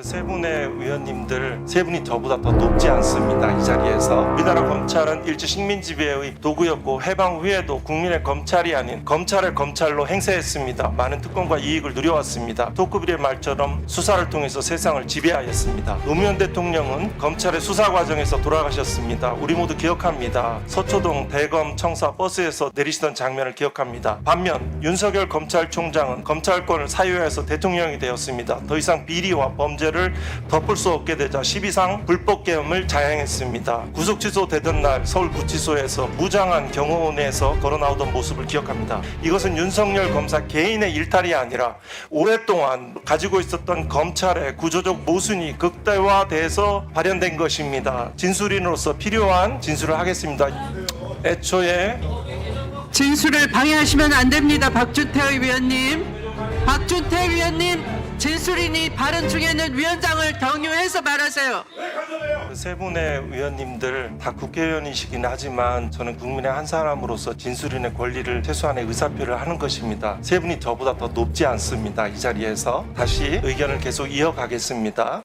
세 분의 의원님들 세 분이 저보다 더 높지 않습니다. 이 자리에서 우리나라 검찰은 일제 식민 지배의 도구였고 해방 후에도 국민의 검찰이 아닌 검찰을 검찰로 행세했습니다. 많은 특권과 이익을 누려왔습니다. 토크빌의 말처럼 수사를 통해서 세상을 지배하였습니다. 노무현 대통령은 검찰의 수사 과정에서 돌아가셨습니다. 우리 모두 기억합니다. 서초동 대검 청사 버스에서 내리시던 장면을 기억합니다. 반면 윤석열 검찰총장은 검찰권을 사유해서 대통령이 되었습니다. 더 이상 비리와 범죄 를 덮을 수 없게 되자 12상 불법 계엄을 자행했습니다. 구속 취소되던 날 서울구치소에서 무장한 경호원에서 걸어 나오던 모습을 기억합니다. 이것은 윤석열 검사 개인의 일탈이 아니라 오랫동안 가지고 있었던 검찰의 구조적 모순이 극대화돼서 발현된 것입니다. 진술인으로서 필요한 진술을 하겠습니다. 애초에 진술을 방해하시면 안 됩니다. 박준태 위원님. 박준태 위원님 진술인이 발언 중에는 위원장을 경유해서 말하세요. 세 분의 의원님들 다 국회의원이시긴 하지만 저는 국민의 한 사람으로서 진술인의 권리를 최소한의 의사표를 하는 것입니다. 세 분이 저보다 더 높지 않습니다. 이 자리에서 다시 의견을 계속 이어가겠습니다.